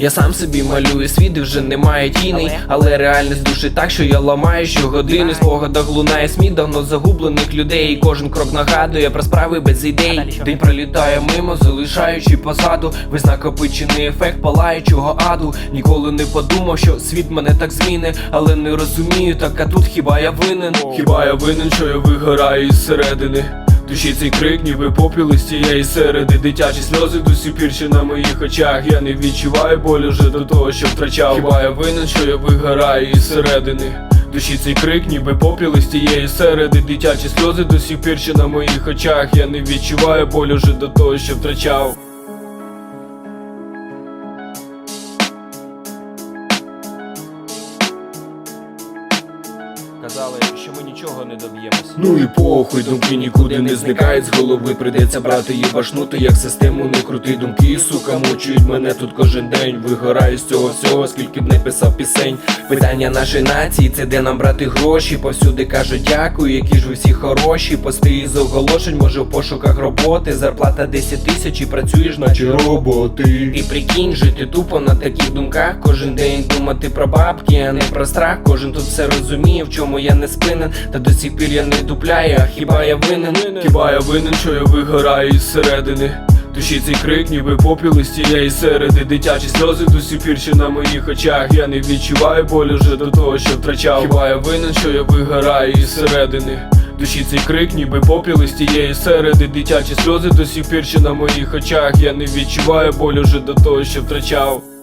Я сам собі малюю світ, і вже немає тіней, але реальність душі так, що я ламаю щогодини. В спогадах лунає сміх давно загублених людей. І кожен крок нагадує про справи без ідей. День пролітає мимо, залишаючи позаду. Весь накопичений ефект палаючого аду. Ніколи не подумав, що світ мене так зміни, але не розумію, так а тут хіба я винен? Хіба я винен, що я вигораю із середини? Душі цей крик, ніби попіл із тієї середи. Дитячі сльози до сих пір ще на моїх очах. Я не відчуваю болю вже до того, що втрачав. Хіба? Я винен, що я вигораю із середини? Душі цей крик, ніби попіл із тієї середи. Дитячі сльози до сих пір ще на моїх очах. Я не відчуваю болю вже до того, що втрачав Казали, що ми нічого не доб'ємось. Ну і похуй, думки нікуди не зникають з голови. Придеться брати і башнути, як систему не крути. Думки, сука, мучують мене тут кожен день. Вигораю з цього всього, скільки б не писав пісень. Питання нашої нації це де нам брати гроші. Повсюди кажуть дякую, які ж ви всі хороші. Пости із оголошень, може в пошуках роботи. Зарплата 10 тисяч і працюєш, наче роботи. І прикинь, жити тупо на таких думках. Кожен день думати про бабки, а не про страх. Кожен тут все розуміє, в чому я не спинен. Та до сих пір я не дупляю, а хіба я винен? Хіба я винен, що я вигораю із середини? Душі цей крик, ніби попіл із тієї середи. Дитячі сльози до сих на моїх очах. Я не відчуваю болю вже до того, що втрачав. Хіба я винен, що я вигораю із середини? Душі цей крик, ніби попіл із тієї середи. Дитячі сльози до сих пір на моїх очах. Я не відчуваю болю вже до того, що втрачав